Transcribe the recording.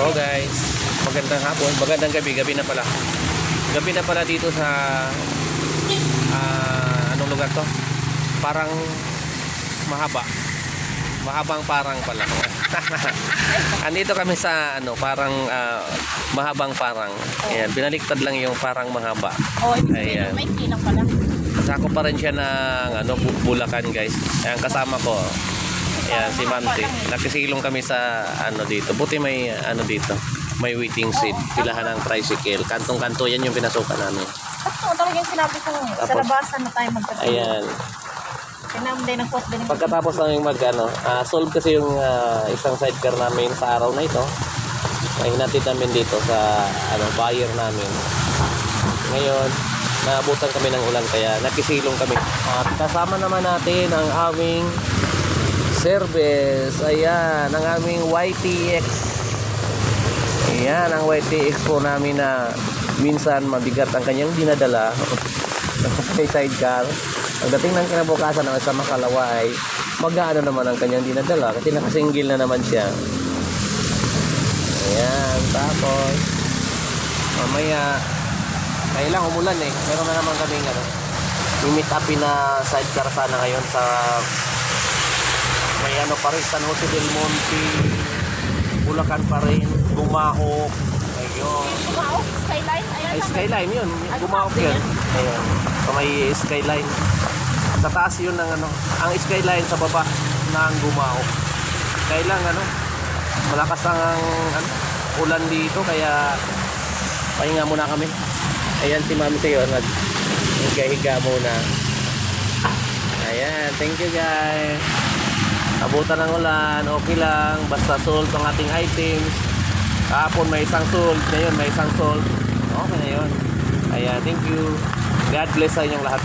So guys, magandang hapon, magandang gabi, gabi na pala. Gabi na pala dito sa ah, anong lugar to? Parang mahaba. Mahabang parang pala. Andito kami sa ano, parang ah, mahabang parang. Ayan, binaliktad lang yung parang mahaba. Oh, Ayan. may kinang pala. Sako pa rin siya ng ano, Bu- Bulacan guys. Ayan, kasama ko. Ayan, si Ma'am T. Nakisilong kami sa ano dito. Buti may ano dito. May waiting seat. Pilahan ng tricycle. Kantong-kanto yan yung pinasukan namin. Sakto, talaga yung sinabi ko. Sa Tapos- labasan na tayo magkatulog. Ayan. Sinamday ng quote din. Pagkatapos namin mag ano, ah, solve kasi yung ah, isang sidecar namin sa araw na ito. Ay hinatid namin dito sa ano, buyer namin. Ngayon, naabutan kami ng ulan kaya nakisilong kami. At kasama naman natin ang aming service. Ayan, ang aming YTX. Ayan, ang YTX po namin na minsan mabigat ang kanyang dinadala. May sidecar. Pagdating ng kinabukasan ng sa makalawa ay mag-aano naman ang kanyang dinadala kasi nakasinggil na naman siya. Ayan, tapos mamaya kailang umulan eh. Meron na naman kaming ano, limit upin na sidecar sana ngayon sa may ano pa rin, San Jose del Monte, Bulacan pa rin, Gumahok, ayun. Wow, skyline. Ayan. Ay, skyline yun. Gumahok Gumahok yun. Ayan. So, may skyline. Sa taas yun ng ano. Ang skyline sa baba ng Gumahok. Kailang ano. Malakas ang ano, ulan dito kaya pahinga muna kami. Ayan si Mami Teo nag higa muna. Ayan, thank you guys. Abutan ng ulan, okay lang. Basta sold ang ating items. Kahapon may isang sold, ngayon may isang sold. Okay na yun. Ayan, thank you. God bless sa inyong lahat.